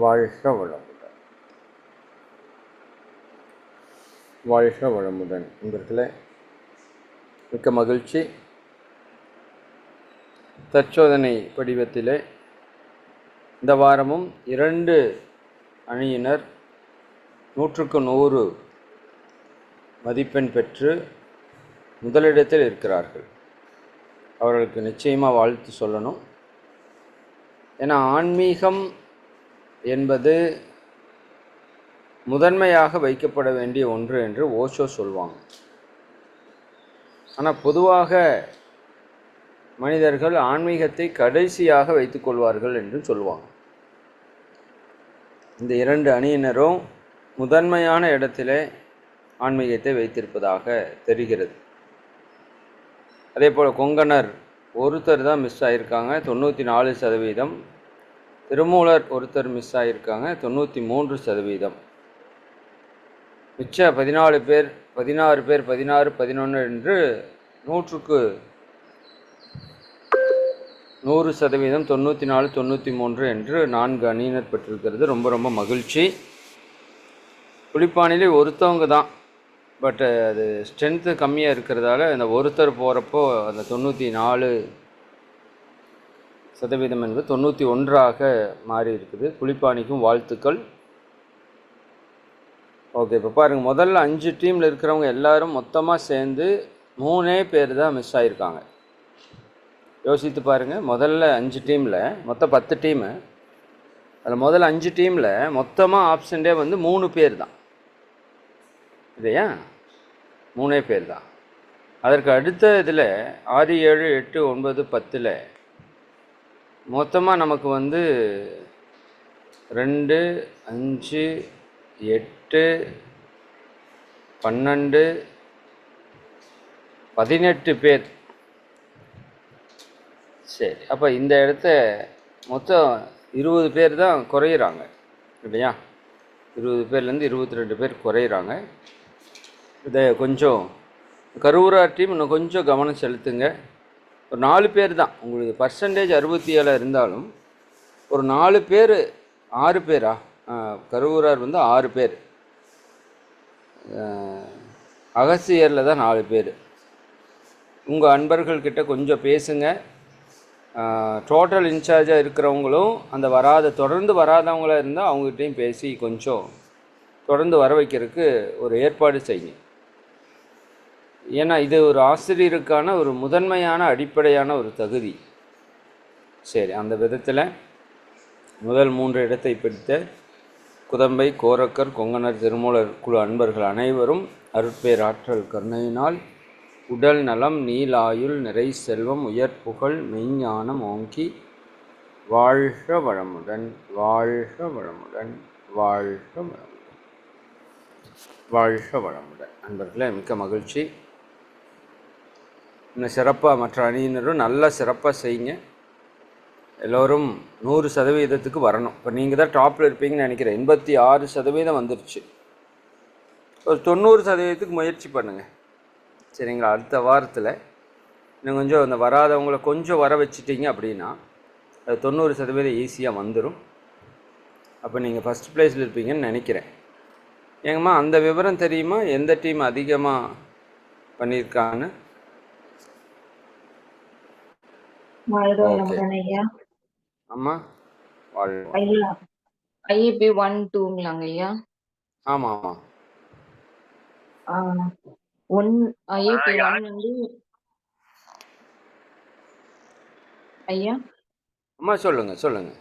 வாழ்க வளமுடன். வாழ்க வளமுடன். என்பதில் மிக்க மகிழ்ச்சி. தற்சோதனை படிவத்திலே இந்த வாரமும் இரண்டு அணியினர் நூற்றுக்கு நூறு மதிப்பெண் பெற்று முதலிடத்தில் இருக்கிறார்கள். அவர்களுக்கு நிச்சயமாக வாழ்த்து சொல்லணும். ஏன்னா ஆன்மீகம் என்பது முதன்மையாக வைக்கப்பட வேண்டிய ஒன்று என்று ஓஷோ சொல்வாங்க. ஆனால் பொதுவாக மனிதர்கள் ஆன்மீகத்தை கடைசியாக வைத்துக்கொள்வார்கள் என்று சொல்லுவாங்க இந்த இரண்டு அணியினரும் முதன்மையான இடத்திலே ஆன்மீகத்தை வைத்திருப்பதாக தெரிகிறது. அதே போல் கொங்கணர் ஒருத்தர் தான் மிஸ் ஆகியிருக்காங்க தொண்ணூற்றி நாலு சதவீதம் திருமூலர் ஒருத்தர் மிஸ் ஆகியிருக்காங்க தொண்ணூற்றி மூன்று சதவீதம். மிச்ச பதினாலு பேர் பதினாறு பேர் பதினாறு பதினொன்று என்று நூற்றுக்கு நூறு சதவீதம் தொண்ணூற்றி நாலு தொண்ணூற்றி மூன்று என்று நான்கு அணியினர் பெற்றிருக்கிறது. ரொம்ப ரொம்ப மகிழ்ச்சி. குளிப்பானிலே ஒருத்தவங்க தான். பட் அது ஸ்ட்ரென்த்து கம்மியாக இருக்கிறதால அந்த ஒருத்தர் போகிறப்போ அந்த தொண்ணூற்றி நாலு சதவீதம் என்பது தொண்ணூற்றி ஒன்றாக மாறி இருக்குது. குளிப்பானிக்கும் வாழ்த்துக்கள். ஓகே இப்போ பாருங்கள் முதல்ல அஞ்சு டீமில் இருக்கிறவங்க எல்லாரும் மொத்தமாக சேர்ந்து மூணே பேர் தான் மிஸ் ஆகியிருக்காங்க யோசித்து பாருங்கள் முதல்ல அஞ்சு டீமில் மொத்தம் பத்து டீமு அதில் முதல்ல அஞ்சு டீமில் மொத்தமாக ஆப்ஷன்டே வந்து மூணு பேர் தான். இல்லையா? மூணே பேர் தான். அதற்கு அடுத்த இதில் ஆறு ஏழு எட்டு ஒன்பது பத்தில் மொத்தமாக நமக்கு வந்து ரெண்டு அஞ்சு எட்டு பன்னெண்டு பதினெட்டு பேர். சரி அப்போ இந்த இடத்த மொத்தம் இருபது பேர் தான் குறையிறாங்க இல்லையா? இருபது பேர்லேருந்து இருபத்தி ரெண்டு பேர் குறையிறாங்க. இதை கொஞ்சம் கருவூரா டீம் இன்னும் கொஞ்சம் கவனம் செலுத்துங்க. ஒரு நாலு பேர் தான். உங்களுக்கு பர்சன்டேஜ் அறுபத்தி ஏழாக இருந்தாலும் ஒரு நாலு பேர் ஆறு பேரா? கருவூரார் வந்து ஆறு பேர். அகசியரில் தான் நாலு பேர். உங்கள் அன்பர்கள்கிட்ட கொஞ்சம் பேசுங்க. டோட்டல் இன்சார்ஜாக இருக்கிறவங்களும் அந்த வராத தொடர்ந்து வராதவங்களாக இருந்தால் அவங்ககிட்டையும் பேசி கொஞ்சம் தொடர்ந்து வர வைக்கிறதுக்கு ஒரு ஏற்பாடு செய்யுங்க. ஏன்னா இது ஒரு ஆசிரியருக்கான ஒரு முதன்மையான அடிப்படையான ஒரு தகுதி. சரி அந்த விதத்தில் முதல் மூன்று இடத்தை பிடித்த குதம்பை கோரக்கர் கொங்கனர் திருமூலர் குழு அன்பர்கள் அனைவரும் அருட்பேர் ஆற்றல் கருணையினால் உடல் நலம் நீலாயுள் நிறை செல்வம் உயர் புகழ் மெய்ஞானம் ஓங்கி வாழ்க வளமுடன் வாழ்க வளமுடன் வாழ்க வளமுடன். வாழ்க வளமுடன். அன்பர்களே மிக்க மகிழ்ச்சி. இன்னும் சிறப்பாக மற்ற அணியினரும் நல்லா சிறப்பாக செய்யுங்க. எல்லோரும் நூறு சதவீதத்துக்கு வரணும். இப்போ நீங்கள் தான் டாப்பில் இருப்பீங்கன்னு நினைக்கிறேன். எண்பத்தி ஆறு சதவீதம் வந்துருச்சு. ஒரு தொண்ணூறு சதவீதத்துக்கு முயற்சி பண்ணுங்கள் சரிங்களா? அடுத்த வாரத்தில் இன்னும் கொஞ்சம் அந்த வராதவங்கள கொஞ்சம் வர வச்சிட்டிங்க அப்படின்னா அது தொண்ணூறு சதவீதம் ஈஸியாக வந்துடும் அப்போ நீங்கள் ஃபஸ்ட் ப்ளேஸில் இருப்பீங்கன்னு நினைக்கிறேன். ஏங்கம்மா அந்த விவரம் தெரியுமா? எந்த டீம் அதிகமாக பண்ணியிருக்கான்னு? வாழ்க வளமுடன் ஐயா? அம்மா ஐயா. ஐஏபி ஒன் டூங்களாங்க ஐயா? ஆமாம். ஆமாம் ஒன் ஐஏபி ஒன் வந்து ஐயா? அம்மா சொல்லுங்கள் சொல்லுங்கள்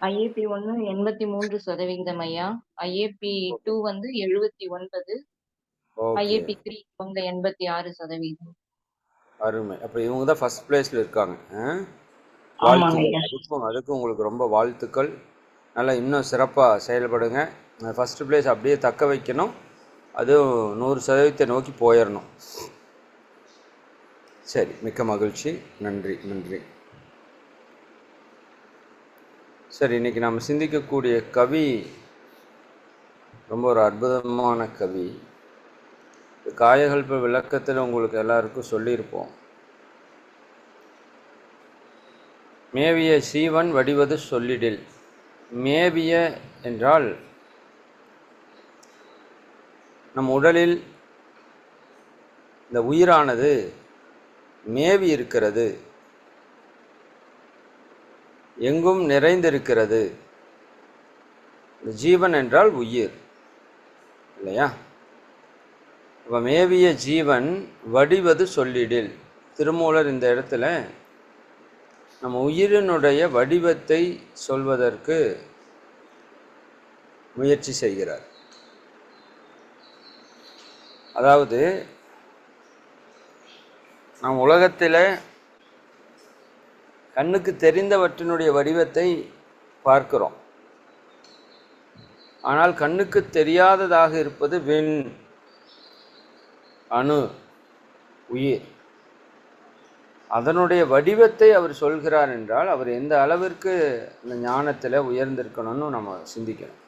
ஐஏபி ஒன்று எண்பத்தி மூன்று சதவிகிதம் ஐயா. ஐஏபி டூ வந்து எழுபத்தி ஒன்பது. ஐஏபி த்ரீ அவங்க எண்பத்தி ஆறு சதவீதம். அருமை. அப்போ இவங்க தான் ஃபஸ்ட் ப்ளேஸில் இருக்காங்க. அதுக்கும் அதுக்கும் உங்களுக்கு ரொம்ப வாழ்த்துக்கள். நல்லா இன்னும் சிறப்பாக செயல்படுங்க. ஃபஸ்ட்டு ப்ளேஸ் அப்படியே தக்க வைக்கணும். அதுவும் நூறு சதவீதத்தை நோக்கி போயிடணும் சரி மிக்க மகிழ்ச்சி. நன்றி நன்றி. சரி இன்னைக்கு நாம் சிந்திக்கக்கூடிய கவி ரொம்ப ஒரு அற்புதமான கவி. காயகல்ப விளக்கத்தில் உங்களுக்கு எல்லாருக்கும் சொல்லியிருப்போம். மேவிய சீவன் வடிவது சொல்லிடில். மேவிய என்றால் நம் உடலில் இந்த உயிரானது மேவி இருக்கிறது. எங்கும் நிறைந்திருக்கிறது. இந்த ஜீவன் என்றால் உயிர். இல்லையா? மேவிய ஜீவன் வடிவது சொல்லிடில். திருமூலர் இந்த இடத்துல நம்ம உயிரினுடைய வடிவத்தை சொல்வதற்கு முயற்சி செய்கிறார். அதாவது நம் உலகத்தில் கண்ணுக்கு தெரிந்தவற்றினுடைய வடிவத்தை பார்க்கிறோம். ஆனால் கண்ணுக்கு தெரியாததாக இருப்பது விண் அணு உயிர். அதனுடைய வடிவத்தை அவர் சொல்கிறார் என்றால் அவர் எந்த அளவிற்கு இந்த ஞானத்தில் உயர்ந்திருக்கணும்னு நம்ம சிந்திக்கணும்.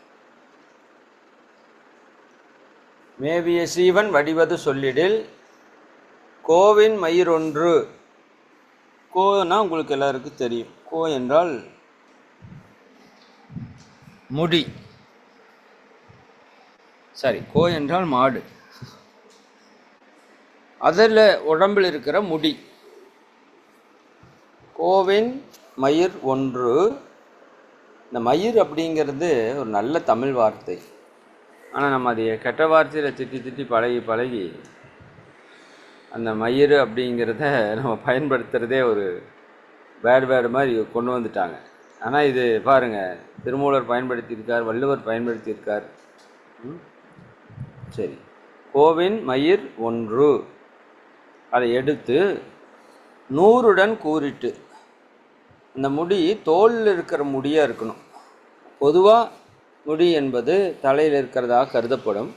மேவிய சீவன் வடிவது சொல்லிடில் கோவின் மயிரொன்று கோனா உங்களுக்கு எல்லாருக்கும் தெரியும். கோ என்றால் முடி. சரி கோ என்றால் மாடு. அதில் உடம்பில் இருக்கிற முடி. கோவின் மயிர் ஒன்று. இந்த மயிர் அப்படிங்கிறது ஒரு நல்ல தமிழ் வார்த்தை. ஆனால் நம்ம அதை கெட்ட வார்த்தையில் திட்டி திட்டி பழகி பழகி அந்த மயிர் அப்படிங்கிறத நம்ம பயன்படுத்துகிறதே ஒரு பேடு பேட் மாதிரி கொண்டு வந்துட்டாங்க. ஆனால் இது பாருங்கள் திருமூலர் பயன்படுத்தியிருக்கார் வள்ளுவர் பயன்படுத்தியிருக்கார். ம்? சரி. கோவின் மயிர் ஒன்று. அதை எடுத்து நூறுடன் கூறிட்டு இந்த முடி தோலில் இருக்கிற முடியாக இருக்கணும். பொதுவாக முடி என்பது தலையில் இருக்கிறதாக கருதப்படும்.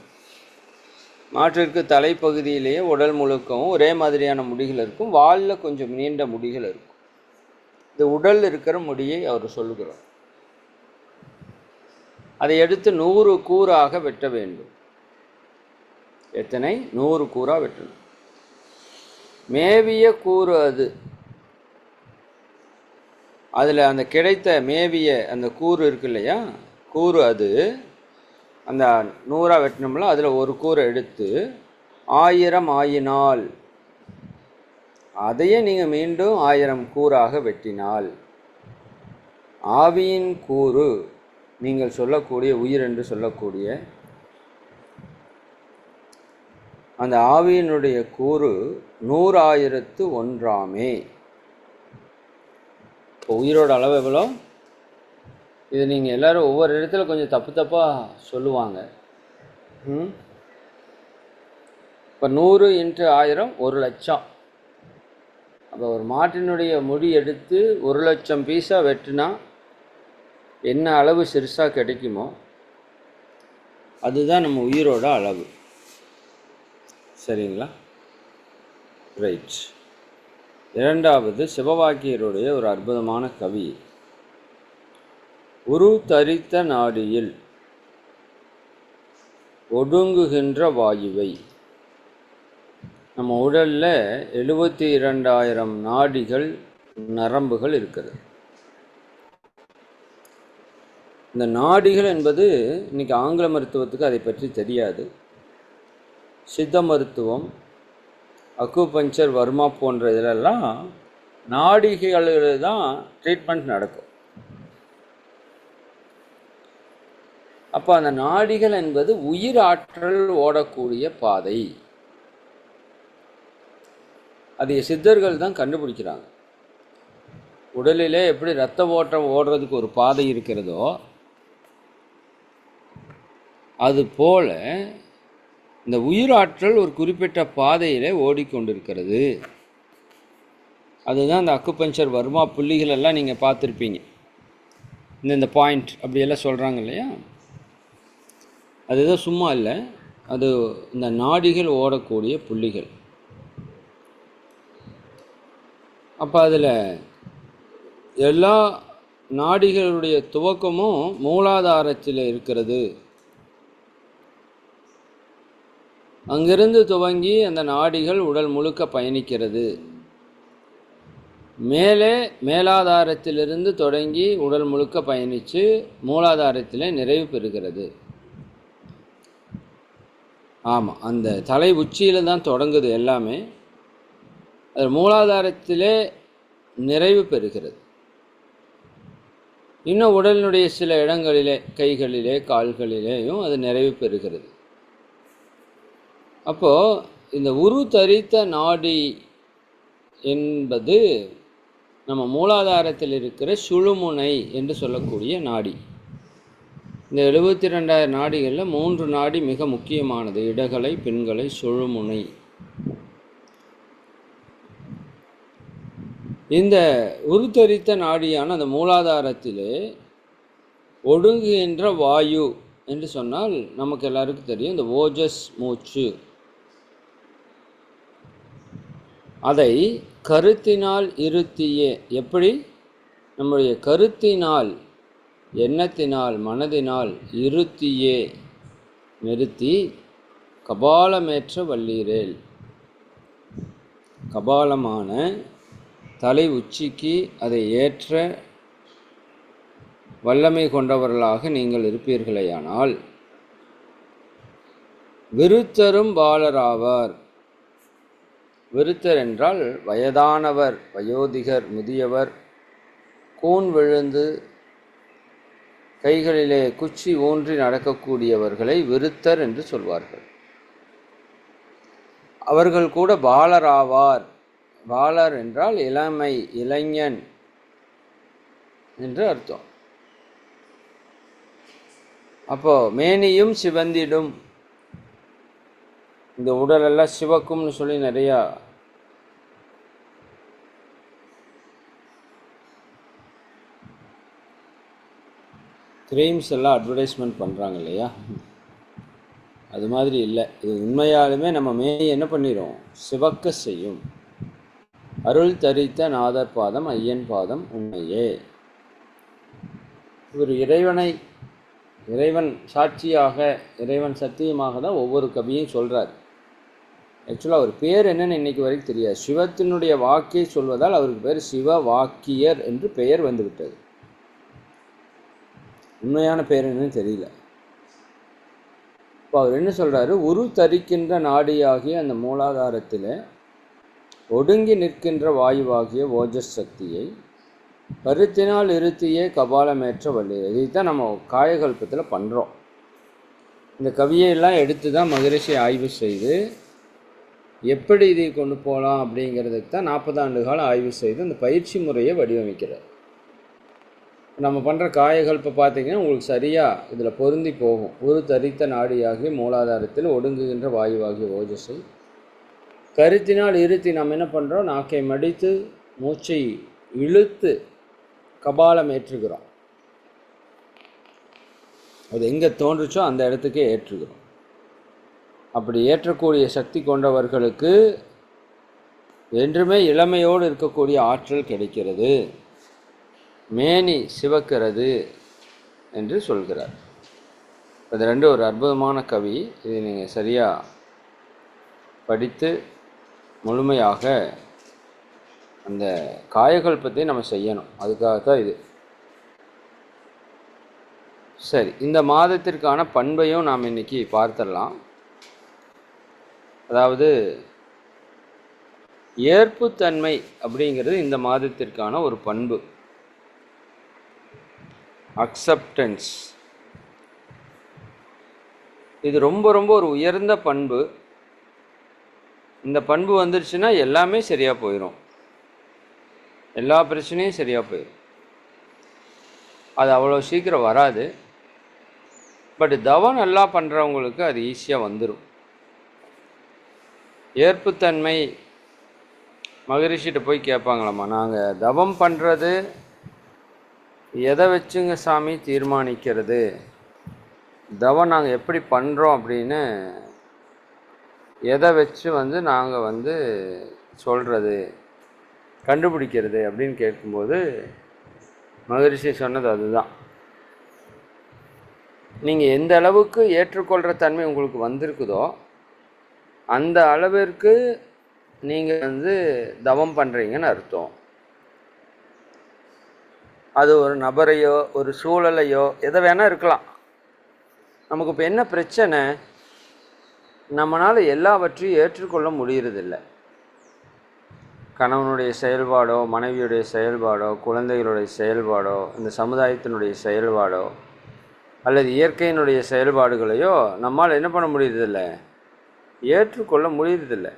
மாற்றிற்கு தலைப்பகுதியிலேயே உடல் முழுக்கவும் ஒரே மாதிரியான முடிகள் இருக்கும். வாலில் கொஞ்சம் நீண்ட முடிகள் இருக்கும். இது உடல் இருக்கிற முடியை அவர் சொல்லுகிறார். அதை எடுத்து நூறு கூறாக வெட்ட வேண்டும். எத்தனை? நூறு கூறாக வெட்டணும். மேவிய கூறு அது. அதில் அந்த கிடைத்த மேவிய அந்த கூறு இருக்கு இல்லையா? கூறு அது. அந்த நூறாக வெட்டினோம்ல அதில் ஒரு கூரை எடுத்து ஆயிரம் ஆயினால் அதையே நீங்கள் மீண்டும் ஆயிரம் கூறாக வெட்டினால் ஆவியின் கூறு நீங்கள் சொல்லக்கூடிய உயிர் என்று சொல்லக்கூடிய அந்த ஆவியினுடைய கூறு நூறாயிரத்து ஒன்றாமே. இப்போ உயிரோட அளவு எவ்வளோ? இது நீங்கள் எல்லோரும் ஒவ்வொரு இடத்துல கொஞ்சம் தப்பு தப்பாக சொல்லுவாங்க. ம்? இப்போ நூறு இன்ட்டு ஆயிரம் ஒரு லட்சம். அப்போ ஒரு மாட்டினுடைய முடி எடுத்து ஒரு லட்சம் பீஸாக வெட்டினா என்ன அளவு சிறுசாக கிடைக்குமோ அதுதான் நம்ம உயிரோட அளவு. சரிங்களா? ரைட் இரண்டாவது சிவவாக்கியருடைய ஒரு அற்புதமான கவி. உரு தரித்த நாடியில் ஒடுங்குகின்ற வாயுவை. நம்ம உடலில் எழுபத்தி இரண்டாயிரம் நாடிகள் நரம்புகள் இருக்கிறது இந்த நாடிகள் என்பது இன்னைக்கு ஆங்கில மருத்துவத்துக்கு அதை பற்றி தெரியாது. சித்த மருத்துவம் அக்குபஞ்சர் வர்மா போன்ற இதிலெல்லாம் நாடிகைகளில் தான் ட்ரீட்மெண்ட் நடக்கும். அப்போ அந்த நாடிகள் என்பது உயிர் ஆற்றல் ஓடக்கூடிய பாதை. அதை சித்தர்கள் தான் கண்டுபிடிக்கிறாங்க. உடலிலே எப்படி ரத்த ஓட்டம் ஓடுறதுக்கு ஒரு பாதை இருக்கிறதோ அது போல் இந்த உயிராற்றல் ஒரு குறிப்பிட்ட பாதையில் ஓடிக்கொண்டிருக்கிறது. அதுதான் இந்த அக்குபஞ்சர் வர்மா புள்ளிகள் எல்லாம் நீங்கள் பார்த்துருப்பீங்க. இந்த இந்த பாயிண்ட் அப்படியெல்லாம் சொல்கிறாங்க இல்லையா? அதுதான் சும்மா இல்லை. அது இந்த நாடிகள் ஓடக்கூடிய புள்ளிகள். அப்போ அதில் எல்லா நாடிகளுடைய துவக்கமும் மூலாதாரத்தில் இருக்கிறது. அங்கிருந்து துவங்கி அந்த நாடிகள் உடல் முழுக்க பயணிக்கிறது. மேலே மேலாதாரத்திலிருந்து தொடங்கி உடல் முழுக்க பயணித்து மூலாதாரத்திலே நிறைவு பெறுகிறது. ஆமாம் அந்த தலை உச்சியில் தான் தொடங்குது எல்லாமே. அது மூலாதாரத்திலே நிறைவு பெறுகிறது. இன்னும் உடலினுடைய சில இடங்களிலே கைகளிலே கால்களிலேயும் அது நிறைவு பெறுகிறது. அப்போது இந்த உரு தரித்த நாடி என்பது நம்ம மூலாதாரத்தில் இருக்கிற சுழுமுனை என்று சொல்லக்கூடிய நாடி. இந்த எழுபத்தி ரெண்டாயிரம் நாடிகளில் மூன்று நாடி மிக முக்கியமானது. இடகலை பெண்களை சுழுமுனை. இந்த உருத்தரித்த நாடியான அந்த மூலாதாரத்திலே ஒடுங்குகின்ற வாயு என்று சொன்னால் நமக்கு எல்லாருக்கும் தெரியும். இந்த ஓஜஸ் மூச்சு. அதை கருத்தினால் இருத்தியே. எப்படி? நம்முடைய கருத்தினால் எண்ணத்தினால் மனதினால் இருத்தியே. நிறுத்தி கபாலமேற்ற வள்ளீரேல் கபாலமான தலை உச்சிக்கு அதை ஏற்ற வல்லமை கொண்டவர்களாக நீங்கள் இருப்பீர்களேயானால் விருத்தரும் பாலராவார். விருத்தர் என்றால் வயதானவர் வயோதிகர் முதியவர். கூன் விழுந்து கைகளிலே குச்சி ஊன்றி நடக்கக்கூடியவர்களை விருத்தர் என்று சொல்வார்கள். அவர்கள் கூட பாலராவார். பாலர் என்றால் இளமை இளைஞன் என்று அர்த்தம். அப்போ மேனியும் சிவந்திடும். இந்த உடலெல்லாம் சிவக்கும்னு சொல்லி நிறையா க்ரீம்ஸ் எல்லாம் அட்வர்டைஸ்மெண்ட் பண்ணுறாங்க இல்லையா? அது மாதிரி இல்லை. இது உண்மையாலுமே நம்ம மே என்ன பண்ணிடும் சிவக்க செய்யும். அருள் தரித்த நாதர் பாதம் ஐயன் பாதம் உண்மையே. ஒரு இறைவனை இறைவன் சாட்சியாக இறைவன் சத்தியமாக தான் ஒவ்வொரு கவியும் சொல்கிறார் ஆக்சுவலாக அவர் பேர் என்னன்னு இன்னைக்கு வரைக்கும் தெரியாது. சிவத்தினுடைய வாக்கை சொல்வதால் அவருக்கு பேர் சிவ வாக்கியர் என்று பெயர் வந்துவிட்டது உண்மையான பேர் என்னன்னு தெரியல. இப்போ அவர் என்ன சொல்கிறாரு உரு தரிக்கின்ற நாடியாகிய அந்த மூலாதாரத்தில் ஒடுங்கி நிற்கின்ற வாயுவாகிய ஓஜஸ் சக்தியை கருத்தினால் இருத்தியே கபாலமேற்ற வள்ளி இதைத்தான் நம்ம காயகல்பத்தில் பண்ணுறோம் இந்த கவியெல்லாம் எடுத்து தான் மகரிஷி ஆய்வு செய்து எப்படி இதை கொண்டு போகலாம் அப்படிங்கிறதுக்கு தான் நாற்பது ஆண்டு காலம் ஆய்வு செய்து அந்த பயிற்சி முறையை வடிவமைக்கிறார். நம்ம பண்ணுற காயகல்ப பார்த்திங்கன்னா உங்களுக்கு சரியாக இதில் பொருந்தி போகும். ஒரு தரித்த நாடியாகி மூலாதாரத்தில் ஒடுங்குகின்ற வாயுவாகிய ஓஜஸை. கருத்தினால் இருத்தி நாம் என்ன பண்ணுறோம் நாக்கை மடித்து மூச்சை இழுத்து கபாலம் ஏற்றுகிறோம். அது எங்கே தோன்றுச்சோ அந்த இடத்துக்கே ஏற்றுகிறோம். அப்படி ஏற்றக்கூடிய சக்தி கொண்டவர்களுக்கு என்றுமே இளமையோடு இருக்கக்கூடிய ஆற்றல் கிடைக்கிறது. மேனி சிவக்கிறது என்று சொல்கிறார். இது ரெண்டு ஒரு அற்புதமான கவி இதை நீங்கள் சரியாக படித்து முழுமையாக அந்த காயகல்பத்தை நம்ம செய்யணும். அதுக்காக தான் இது. சரி இந்த மாதத்திற்கான பண்பையும் நாம் இன்னைக்கு பார்த்துடலாம். அதாவது ஏற்புத்தன்மை அப்படிங்கிறது இந்த மாதத்திற்கான ஒரு பண்பு. அக்செப்டன்ஸ் இது ரொம்ப ரொம்ப ஒரு உயர்ந்த பண்பு. இந்த பண்பு வந்துருச்சுன்னா எல்லாமே சரியாக போயிடும் எல்லா பிரச்சனையும் சரியாக போயிடும் அது அவ்வளோ சீக்கிரம் வராது. பட் தவம் நல்லா பண்ணுறவங்களுக்கு அது ஈஸியாக வந்துடும் ஏற்புத்தன்மை மகரிஷிகிட்ட போய் கேட்பாங்களாம்மா நாங்கள் தவம் பண்ணுறது எதை வச்சுங்க சாமி தீர்மானிக்கிறது? தவம் நாங்கள் எப்படி பண்ணுறோம் அப்படின்னு எதை வச்சு வந்து நாங்கள் வந்து சொல்கிறது கண்டுபிடிக்கிறது அப்படின்னு கேட்கும்போது மகரிஷி சொன்னது அதுதான். நீங்கள் எந்த அளவுக்கு ஏற்றுக்கொள்கிற தன்மை உங்களுக்கு வந்திருக்குதோ அந்த அளவிற்கு நீங்கள் வந்து தவம் பண்ணுறீங்கன்னு அர்த்தம். அது ஒரு நபரையோ ஒரு சூழலையோ எதை வேணால் இருக்கலாம். நமக்கு இப்போ என்ன பிரச்சனை? நம்மளால் எல்லாவற்றையும் ஏற்றுக்கொள்ள முடியறதில்ல. கணவனுடைய செயல்பாடோ மனைவியுடைய செயல்பாடோ குழந்தைகளுடைய செயல்பாடோ இந்த சமுதாயத்தினுடைய செயல்பாடோ அல்லது இயற்கையினுடைய செயல்பாடுகளையோ நம்மால் என்ன பண்ண முடியறதில்ல? ஏற்றுக்கொள்ள முடியறதில்லை.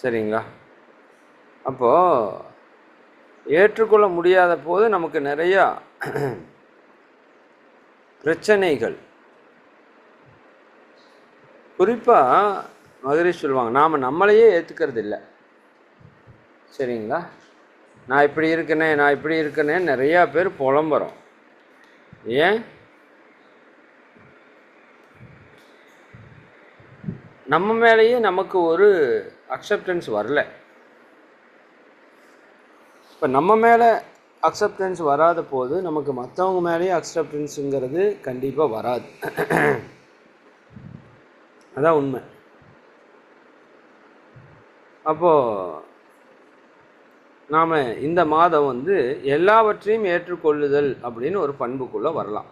சரிங்களா? அப்போது ஏற்றுக்கொள்ள முடியாத போது நமக்கு நிறையா பிரச்சனைகள். குறிப்பாக மகரிஷ் சொல்லுவாங்க நாம் நம்மளையே ஏற்றுக்கிறது இல்லை சரிங்களா? நான் இப்படி இருக்கனே நான் இப்படி இருக்கனே நிறையா பேர் புலம்புறோம். ஏன்? நம்ம மேலேயே நமக்கு ஒரு அக்செப்டன்ஸ் வரல. இப்போ நம்ம மேலே அக்செப்டன்ஸ் வராத போது நமக்கு மற்றவங்க மேலேயே அக்செப்டன்ஸுங்கிறது கண்டிப்பாக வராது. அதான் உண்மை. அப்போது நாம் இந்த மாதம் வந்து எல்லாவற்றையும் ஏற்றுக்கொள்ளுதல் அப்படின்னு ஒரு பண்புக்குள்ளே வரலாம்.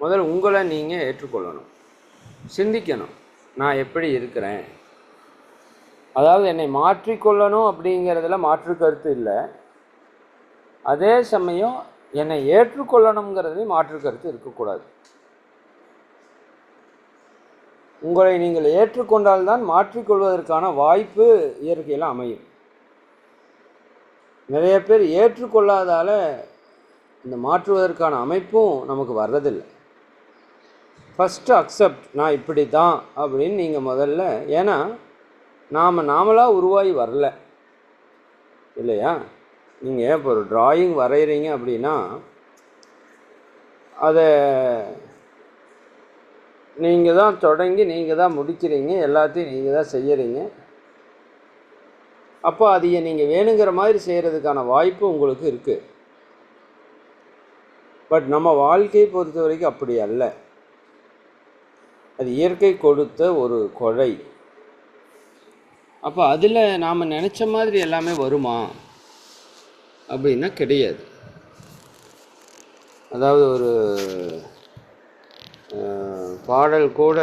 முதல்ல உங்களை நீங்கள் ஏற்றுக்கொள்ளணும். சிந்திக்கணும். நான் எப்படி இருக்கிறேன்? அதாவது என்னை மாற்றிக்கொள்ளணும் அப்படிங்கிறதுல மாற்று கருத்து இல்லை. அதே சமயம் என்னை ஏற்றுக்கொள்ளணுங்கிறதுலையும் மாற்று கருத்து இருக்கக்கூடாது. உங்களை நீங்கள் ஏற்றுக்கொண்டால்தான் மாற்றிக்கொள்வதற்கான வாய்ப்பு இயற்கையில் அமையும். நிறைய பேர் ஏற்றுக்கொள்ளாதால இந்த மாற்றுவதற்கான அமைப்பும் நமக்கு வர்றதில்லை. ஃபஸ்ட்டு அக்செப்ட் நான் இப்படி தான் அப்படின்னு நீங்கள் முதல்ல ஏன்னா நாம் நாமளாக உருவாகி வரல. இல்லையா? நீங்கள் இப்போ ஒரு ட்ராயிங் வரைகிறீங்க அப்படின்னா அதை நீங்கள் தான் தொடங்கி நீங்கள் தான் முடிக்கிறீங்க எல்லாத்தையும் நீங்கள் தான் செய்கிறீங்க அப்போ அதையை நீங்கள் வேணுங்கிற மாதிரி செய்கிறதுக்கான வாய்ப்பு உங்களுக்கு இருக்குது பட் நம்ம வாழ்க்கையை பொறுத்த வரைக்கும் அப்படி அல்ல. அது இயற்கை கொடுத்த ஒரு கொடை. அப்போ அதில் நாம் நினச்ச மாதிரி எல்லாமே வருமா? அப்படின்னா கிடையாது. அதாவது ஒரு பாடல் கூட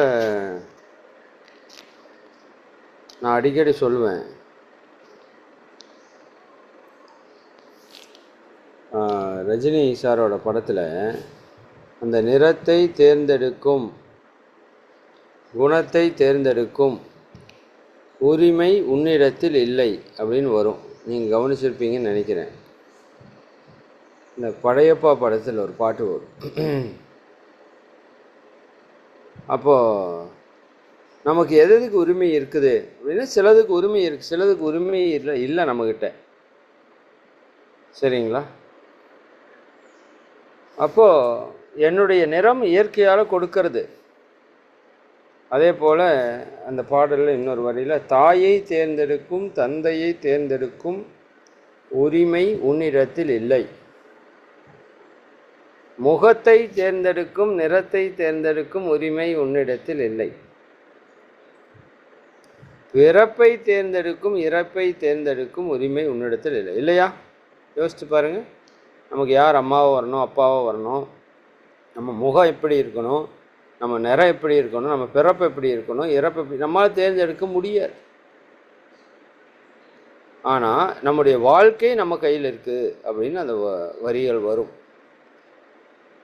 நான் அடிக்கடி சொல்லுவேன். ரஜினி சாரோட படத்தில் அந்த நிறத்தை தேர்ந்தெடுக்கும் குணத்தை தேர்ந்தெடுக்கும் உரிமை உன்னிடத்தில் இல்லை அப்படின்னு வரும். நீங்கள் கவனிச்சிருப்பீங்கன்னு நினைக்கிறேன். இந்த படையப்பா படத்தில் ஒரு பாட்டு வரும். அப்போது நமக்கு எது எதுக்கு உரிமை இருக்குது அப்படின்னா சிலதுக்கு உரிமை இருக்குது சிலதுக்கு உரிமை இல்லை இல்லை நம்மக்கிட்ட சரிங்களா? அப்போது என்னுடைய நிறம் இயற்கையால் கொடுக்கறது. அதே போல் அந்த பாடலில் இன்னொரு வரியில் தாயை தேர்ந்தெடுக்கும் தந்தையை தேர்ந்தெடுக்கும் உரிமை உன்னிடத்தில் இல்லை. முகத்தை தேர்ந்தெடுக்கும் நிறத்தை தேர்ந்தெடுக்கும் உரிமை உன்னிடத்தில் இல்லை. பிறப்பை தேர்ந்தெடுக்கும் இறப்பை தேர்ந்தெடுக்கும் உரிமை உன்னிடத்தில் இல்லை. இல்லையா? யோசிச்சு பாருங்கள் நமக்கு யார் அம்மாவோ வரணும் அப்பாவோ வரணும்? நம்ம முகம் எப்படி இருக்கணும்? நம்ம நிறம் எப்படி இருக்கணும் நம்ம பிறப்பு எப்படி இருக்கணும் இறப்பு எப்படி நம்மளால் தேர்ந்தெடுக்க முடியாது. ஆனால் நம்முடைய வாழ்க்கை நம்ம கையில் இருக்குது அப்படின்னு அந்த வ- வரிகள் வரும்.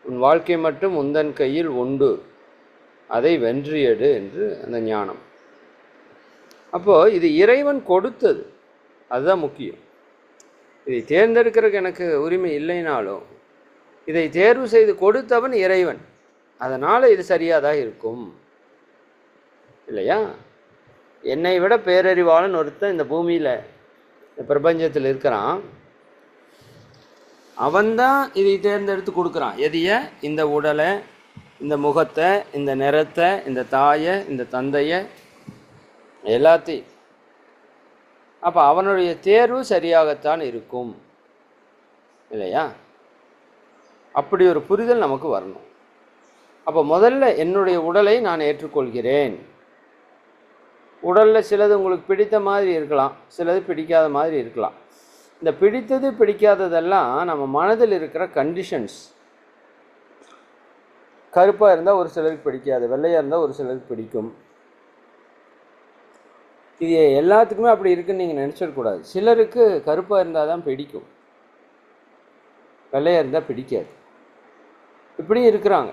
உன் வாழ்க்கை மட்டும் உந்தன் கையில் உண்டு. அதை வென்றியடு என்று அந்த ஞானம். அப்போது இது இறைவன் கொடுத்தது. அதுதான் முக்கியம். இதை தேர்ந்தெடுக்கிறதுக்கு எனக்கு உரிமை இல்லைனாலும் இதை தேர்வு செய்து கொடுத்தவன் இறைவன். அதனால் இது சரியாக தான் இருக்கும். இல்லையா? என்னை விட பேரறிவாளன் ஒருத்தன் இந்த பூமியில் இந்த பிரபஞ்சத்தில் இருக்கிறான். அவன்தான் இதை தேர்ந்தெடுத்து கொடுக்குறான். எதைய இந்த உடலை இந்த முகத்தை இந்த நிறத்தை இந்த தாயை இந்த தந்தையை எல்லாத்தையும். அப்போ அவனுடைய தேர்வு சரியாகத்தான் இருக்கும். இல்லையா? அப்படி ஒரு புரிதல் நமக்கு வரணும். அப்போ முதல்ல என்னுடைய உடலை நான் ஏற்றுக்கொள்கிறேன். உடலில் சிலது உங்களுக்கு பிடித்த மாதிரி இருக்கலாம் சிலது பிடிக்காத மாதிரி இருக்கலாம். இந்த பிடித்தது பிடிக்காததெல்லாம் நம்ம மனதில் இருக்கிற கண்டிஷன்ஸ் கருப்பாக இருந்தால் ஒரு சிலருக்கு பிடிக்காது வெள்ளையாக இருந்தால் ஒரு சிலருக்கு பிடிக்கும். இது எல்லாத்துக்குமே அப்படி இருக்குன்னு நீங்கள் நினச்சிடக்கூடாது சிலருக்கு கருப்பாக இருந்தால் தான் பிடிக்கும். வெள்ளையாக இருந்தால் பிடிக்காது. இப்படியும் இருக்கிறாங்க.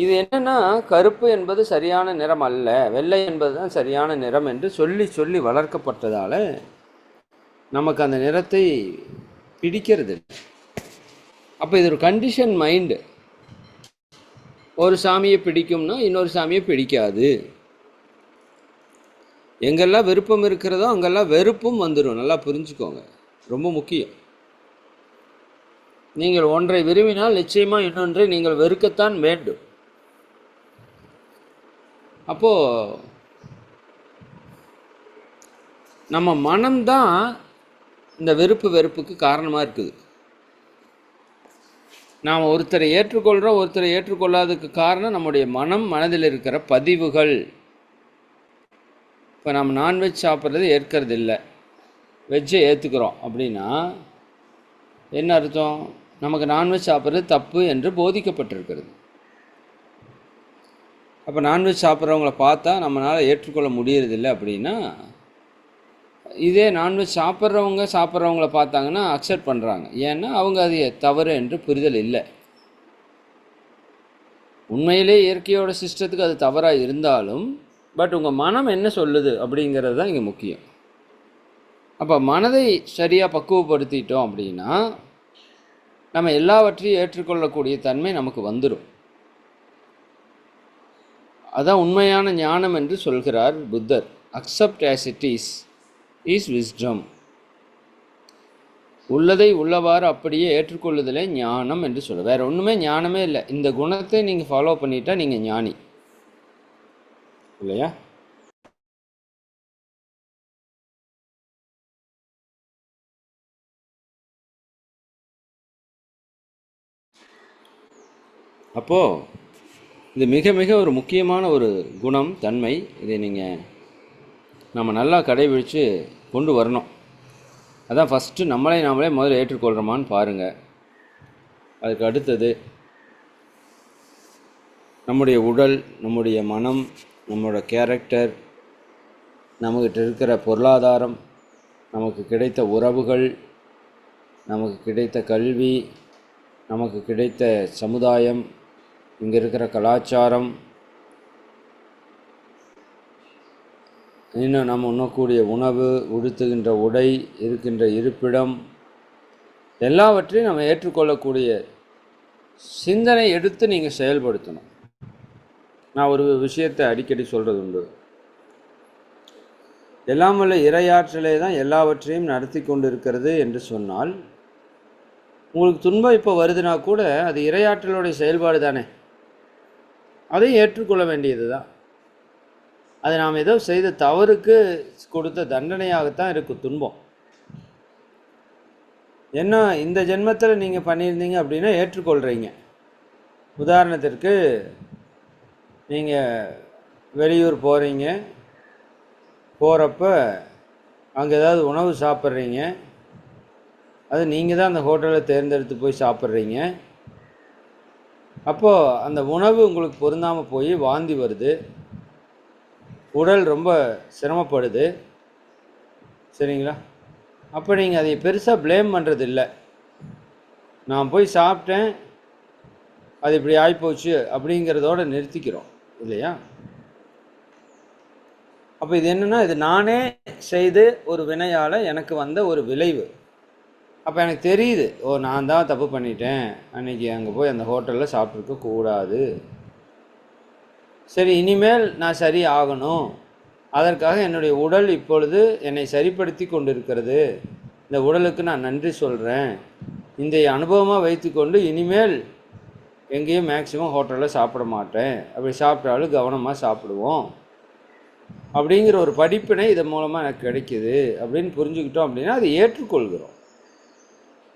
இது என்னன்னா கருப்பு என்பது சரியான நிறம் அல்ல வெள்ளை என்பது தான் சரியான நிறம் என்று சொல்லி சொல்லி வளர்க்கப்பட்டதால் நமக்கு அந்த நிறத்தை பிடிக்கிறது. இல்லை அப்போ இது ஒரு கண்டிஷன் மைண்டு ஒரு சாமியை பிடிக்கும்னா இன்னொரு சாமியை பிடிக்காது. எங்கெல்லாம் விருப்பம் இருக்கிறதோ அங்கெல்லாம் வெறுப்பும் வந்துடும் நல்லா புரிஞ்சுக்கோங்க. ரொம்ப முக்கியம். நீங்கள் ஒன்றை விரும்பினால் நிச்சயமாக இன்னொன்றை நீங்கள் வெறுக்கத்தான் வேண்டும். அப்போது நம்ம மனம்தான் இந்த வெறுப்பு வெறுப்புக்கு காரணமாக இருக்குது. நாம் ஒருத்தரை ஏற்றுக்கொள்கிறோம் ஒருத்தரை ஏற்றுக்கொள்ளாததுக்கு காரணம் நம்முடைய மனம் மனதில் இருக்கிற பதிவுகள். இப்போ நம்ம நான்வெஜ் சாப்பிட்றது ஏற்கிறது இல்லை வெஜ்ஜை ஏற்றுக்கிறோம் அப்படின்னா என்ன அர்த்தம்? நமக்கு நான்வெஜ் சாப்பிட்றது தப்பு என்று போதிக்கப்பட்டிருக்கிறது. அப்போ நான்வெஜ் சாப்பிட்றவங்கள பார்த்தா நம்மளால் ஏற்றுக்கொள்ள முடியறதில்ல அப்படின்னா இதே நான்வெஜ் சாப்பிட்றவங்க சாப்பிட்றவங்கள பார்த்தாங்கன்னா அக்செப்ட் பண்ணுறாங்க ஏன்னா அவங்க அது தவறு என்று புரிதல் இல்லை. உண்மையிலே இயற்கையோட சிஸ்டத்துக்கு அது தவறாக இருந்தாலும் பட் உங்கள் மனம் என்ன சொல்லுது அப்படிங்கிறது தான் இங்கே முக்கியம். அப்போ மனதை சரியாக பக்குவப்படுத்திட்டோம் அப்படின்னா நம்ம எல்லாவற்றையும் ஏற்றுக்கொள்ளக்கூடிய தன்மை நமக்கு வந்துடும் அதான் உண்மையான ஞானம் என்று சொல்கிறார் புத்தர். Accept as it is is wisdom உள்ளதை உள்ளவாறு அப்படியே ஏற்றுக்கொள்ளுதலே ஞானம் என்று சொல்ல வேறு ஒன்றுமே ஞானமே இல்லை. இந்த குணத்தை நீங்கள் ஃபாலோ பண்ணிட்டா நீங்கள் ஞானி. இல்லையா? அப்போது இது மிக மிக ஒரு முக்கியமான ஒரு குணம் தன்மை. இதை நீங்கள் நம்ம நல்லா கடைபிடித்து கொண்டு வரணும். அதான் ஃபஸ்ட்டு நம்மளே நாமளே முதல்ல ஏற்றுக்கொள்கிறோமான்னு பாருங்கள் அதுக்கு அடுத்தது நம்முடைய உடல் நம்முடைய மனம் நம்மளோட கேரக்டர் நம்மக்கிட்ட இருக்கிற பொருளாதாரம் நமக்கு கிடைத்த உறவுகள் நமக்கு கிடைத்த கல்வி நமக்கு கிடைத்த சமுதாயம் இங்கே இருக்கிற கலாச்சாரம். இன்னும் நம்ம உண்ணக்கூடிய உணவு உடுத்துகின்ற உடை இருக்கின்ற இருப்பிடம் எல்லாவற்றையும் நம்ம ஏற்றுக்கொள்ளக்கூடிய சிந்தனை எடுத்து நீங்கள் செயல்படுத்தணும். நான் ஒரு விஷயத்தை அடிக்கடி சொல்கிறது உண்டு. எல்லாம் வல்ல இரையாற்றலே தான் எல்லாவற்றையும் நடத்தி கொண்டு இருக்கிறது என்று சொன்னால் உங்களுக்கு துன்பம் இப்போ வருதுன்னா கூட அது இரையாற்றலுடைய செயல்பாடு தானே. அதையும் ஏற்றுக்கொள்ள வேண்டியது தான் அது நாம் ஏதோ செய்த தவறுக்கு கொடுத்த தண்டனையாகத்தான் இருக்கும் துன்பம். என்ன இந்த ஜென்மத்தில் நீங்கள் பண்ணியிருந்தீங்க அப்படின்னா ஏற்றுக்கொள்கிறீங்க உதாரணத்திற்கு நீங்கள் வெளியூர் போகிறீங்க போகிறப்ப அங்கே ஏதாவது உணவு சாப்பிட்றீங்க. அது நீங்கள் தான் அந்த ஹோட்டலில் தேர்ந்தெடுத்து போய் சாப்பிட்றீங்க. அப்போது அந்த உணவு உங்களுக்கு பொருந்தாமல் போய் வாந்தி வருது. உடல் ரொம்ப சிரமப்படுது. சரிங்களா? அப்போ நீங்கள் அதை பெருசாக ப்ளேம் பண்ணுறது இல்லை நான் போய் சாப்பிட்டேன். அது இப்படி ஆகிப்போச்சு அப்படிங்கிறதோட நிறுத்திக்கிறோம். இல்லையா? அப்போ இது என்னென்னா இது நானே செய்து ஒரு வினையால் எனக்கு வந்த ஒரு விளைவு. அப்போ எனக்கு தெரியுது. ஓ நான் தான் தப்பு பண்ணிட்டேன். அன்றைக்கி அங்கே போய் அந்த ஹோட்டலில் சாப்பிட்ருக்க கூடாது. சரி இனிமேல் நான் சரி ஆகணும். அதற்காக என்னுடைய உடல் இப்பொழுது என்னை சரிப்படுத்தி கொண்டிருக்கிறது. இந்த உடலுக்கு நான் நன்றி சொல்கிறேன் இந்த அனுபவமாக வைத்துக்கொண்டு இனிமேல் எங்கேயும் மேக்ஸிமம் ஹோட்டலில் சாப்பிட மாட்டேன். அப்படி சாப்பிட்டாலும் கவனமாக சாப்பிடுவோம். அப்படிங்கிற ஒரு படிப்பினை இதன் மூலமாக எனக்கு கிடைக்கிது. அப்படின்னு புரிஞ்சுக்கிட்டோம் அப்படின்னா அதை ஏற்றுக்கொள்கிறோம்.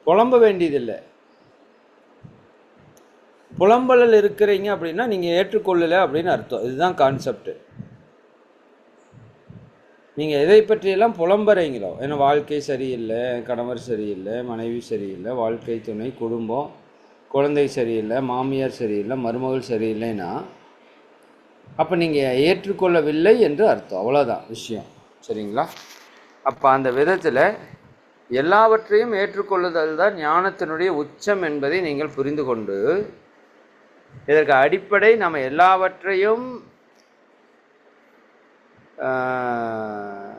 புலம்ப வேண்டியதில்லை. புலம்பலில் இருக்கிறீங்க அப்படின்னா நீங்கள் ஏற்றுக்கொள்ளலை அப்படின்னு அர்த்தம். இதுதான் கான்செப்ட் நீங்கள் எதை பற்றியெல்லாம் புலம்புறீங்களோ ஏன்னா வாழ்க்கை சரியில்லை கணவர் சரியில்லை மனைவி சரியில்லை வாழ்க்கை துணை குடும்பம் குழந்தை சரியில்லை மாமியார் சரியில்லை மருமகள் சரியில்லைன்னா அப்போ நீங்கள் ஏற்றுக்கொள்ளவில்லை என்று அர்த்தம். அவ்வளோதான் விஷயம். சரிங்களா? அப்போ அந்த விதத்தில் எல்லாவற்றையும் ஏற்றுக்கொள்ளுதல் தான் ஞானத்தினுடைய உச்சம் என்பதை நீங்கள் புரிந்து கொண்டு இதற்கு அடிப்படை நம்ம எல்லாவற்றையும் ஆஹ்,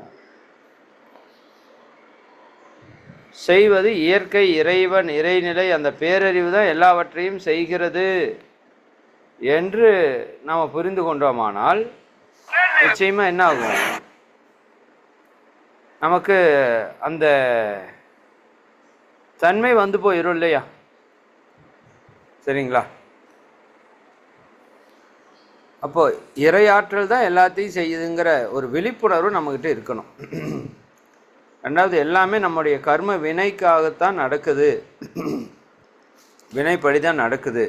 செய்வது இயற்கை இறைவன் இறைநிலை அந்த பேரறிவு தான் எல்லாவற்றையும் செய்கிறது என்று நாம் புரிந்து கொண்டோமானால் நிச்சயமாக என்ன ஆகும்? நமக்கு அந்த தன்மை வந்து போயிடும் இல்லையா? சரிங்களா? அப்போ இறையாற்றல் தான் எல்லாத்தையும் செய்யுதுங்கிற ஒரு விழிப்புணர்வு நம்மக்கிட்ட இருக்கணும். ரெண்டாவது எல்லாமே நம்முடைய கர்ம வினைக்காகத்தான் நடக்குது. வினைப்படி தான் நடக்குது.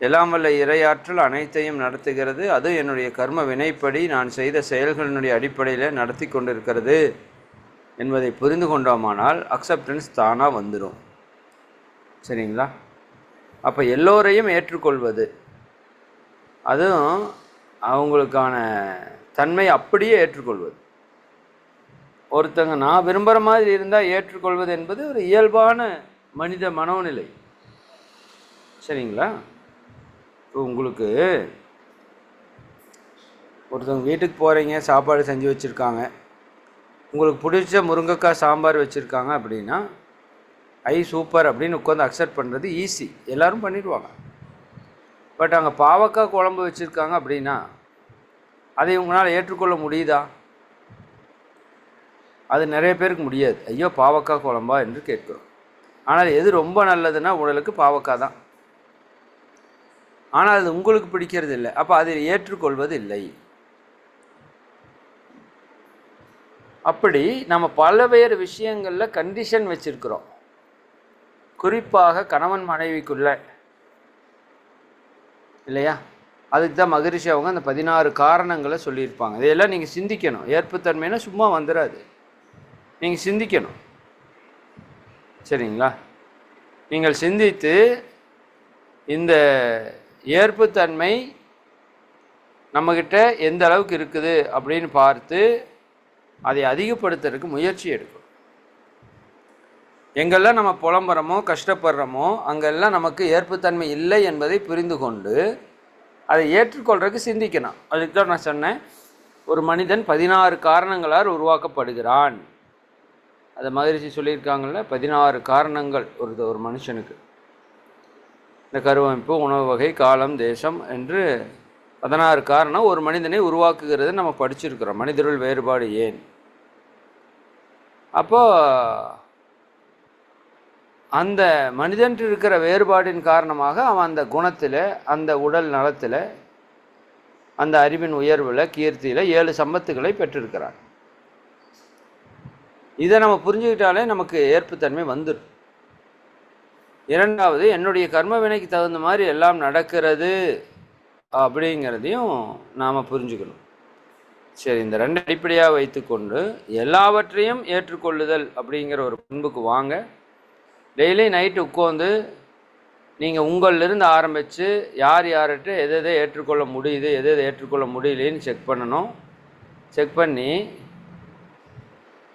எல்லாம் வல்ல இறையாற்றல் அனைத்தையும் நடத்துகிறது. அது என்னுடைய கர்ம வினைப்படி நான் செய்த செயல்களினுடைய அடிப்படையில் நடத்தி கொண்டிருக்கிறது என்பதை புரிந்து கொண்டோமானால் அக்செப்டன்ஸ் தானாக வந்துடும் சரிங்களா? அப்போ எல்லோரையும் ஏற்றுக்கொள்வது. அதுவும் அவங்களுக்கான தன்மை அப்படியே ஏற்றுக்கொள்வது. ஒருத்தங்க நான் விரும்புகிற மாதிரி இருந்தால் ஏற்றுக்கொள்வது என்பது ஒரு இயல்பான மனித மனோநிலை. சரிங்களா? உங்களுக்கு ஒருத்தவங்க வீட்டுக்கு போகிறீங்க சாப்பாடு செஞ்சு வச்சுருக்காங்க. உங்களுக்கு பிடிச்ச முருங்கைக்காய் சாம்பார் வச்சுருக்காங்க அப்படின்னா ஐ சூப்பர் அப்படின்னு உட்காந்து அக்செப்ட் பண்ணுறது ஈஸி எல்லோரும் பண்ணிடுவாங்க. பட் அங்கே பாவக்காய் குழம்பு வச்சுருக்காங்க அப்படின்னா அதை உங்களால் ஏற்றுக்கொள்ள முடியுதா? அது நிறைய பேருக்கு முடியாது. ஐயோ பாவக்காய் குழம்பா? என்று கேட்குறோம். ஆனால் எது ரொம்ப நல்லதுன்னா உடலுக்கு பாவக்காய் தான். ஆனால் அது உங்களுக்கு பிடிக்கிறது இல்லை அப்போ அதை ஏற்றுக்கொள்வது இல்லை அப்படி நம்ம பல்வேறு விஷயங்களில் கண்டிஷன் வச்சிருக்கிறோம். குறிப்பாக கணவன் மனைவிக்குள்ள. இல்லையா? அதுக்கு தான் மகரிஷி அவங்க அந்த பதினாறு காரணங்களை சொல்லியிருப்பாங்க. இதையெல்லாம் நீங்கள் சிந்திக்கணும். ஏற்புத்தன்மைனா சும்மா வந்துடாது நீங்கள் சிந்திக்கணும். சரிங்களா? நீங்கள் சிந்தித்து இந்த ஏற்புத்தன்மை நம்மக்கிட்ட எந்த அளவுக்கு இருக்குது அப்படின்னு பார்த்து அதை அதிகப்படுத்துறதுக்கு முயற்சி எடுக்கும். எங்கெல்லாம் நம்ம புலம்புறோமோ கஷ்டப்படுறோமோ அங்கெல்லாம் நமக்கு ஏற்புத்தன்மை இல்லை என்பதை புரிந்து கொண்டு அதை ஏற்றுக்கொள்றதுக்கு சிந்திக்கணும். அதுக்கு தான் நான் சொன்னேன். ஒரு மனிதன் பதினாறு காரணங்களால் உருவாக்கப்படுகிறான். அது மகிழ்ச்சி சொல்லியிருக்காங்கல்ல பதினாறு காரணங்கள் ஒரு ஒரு மனுஷனுக்கு. இந்த கருவமைப்பு உணவு வகை காலம் தேசம் என்று பதினாறு காரணம் ஒரு மனிதனை உருவாக்குகிறது நம்ம படிச்சிருக்கிறோம். மனிதருள் வேறுபாடு ஏன்? அப்போ அந்த மனிதன் இருக்கிற வேறுபாடின் காரணமாக அவன் அந்த குணத்தில் அந்த உடல் நலத்தில் அந்த அறிவின் உயர்வில் கீர்த்தியில் ஏழு சம்பத்துகளை பெற்றிருக்கிறான். இதை நம்ம புரிஞ்சுக்கிட்டாலே நமக்கு ஏற்புத்தன்மை வந்துடும் இரண்டாவது என்னுடைய கர்ம வினைக்கு தகுந்த மாதிரி எல்லாம் நடக்கிறது அப்படிங்கிறதையும் நாம் புரிஞ்சுக்கணும். சரி இந்த ரெண்டு அடிப்படையாக வைத்துக்கொண்டு எல்லாவற்றையும் ஏற்றுக்கொள்ளுதல் அப்படிங்கிற ஒரு பண்புக்கு வாங்க. டெய்லி நைட்டு உட்காந்து நீங்கள் உங்களிலிருந்து ஆரம்பித்து யார் யார்கிட்ட எதை எதை ஏற்றுக்கொள்ள முடியுது எதை எதை ஏற்றுக்கொள்ள முடியலைன்னு செக் பண்ணணும். செக் பண்ணி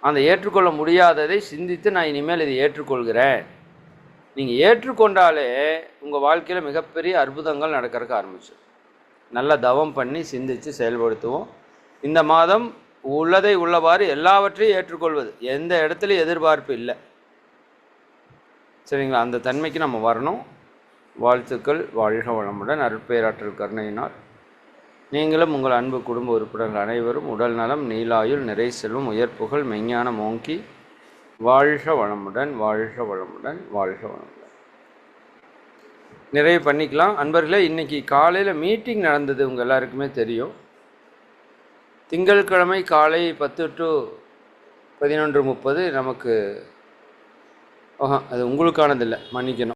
அந்த ஏற்றுக்கொள்ள முடியாததை சிந்தித்து நான் இனிமேல் இதை ஏற்றுக்கொள்கிறேன். நீங்கள் ஏற்றுக்கொண்டாலே உங்கள் வாழ்க்கையில் மிகப்பெரிய அற்புதங்கள் நடக்கிறதுக்கு ஆரம்பிச்சு. நல்லா தவம் பண்ணி சிந்தித்து செயல்படுத்துவோம். இந்த மாதம் உள்ளதை உள்ளவாறு எல்லாவற்றையும் ஏற்றுக்கொள்வது. எந்த இடத்துலையும் எதிர்பார்ப்பு இல்லை. சரிங்களா? அந்த தன்மைக்கு நம்ம வரணும். வாழ்த்துக்கள். வாழ்க வளமுடன். அருட்பேராற்றல் கருணையினால். நீங்களும் உங்கள் அன்பு குடும்ப உறுப்பினர்கள் அனைவரும் உடல் நலம் நீலாயுள் நிறை செல்வம் உயர்ப்புகள் மெஞ்ஞானம் ஓங்கி வாழ்க வளமுடன் வாழ்க வளமுடன் வாழ்க வளமுடன். நிறைவு பண்ணிக்கலாம். அன்பர்களே இன்னைக்கு காலையில் மீட்டிங் நடந்தது. உங்கள் எல்லாருக்குமே தெரியும். திங்கட்கிழமை காலை பத்து டு பதினொன்று முப்பது நமக்கு அது உங்களுக்கானதில்லை. மன்னிக்கணும்.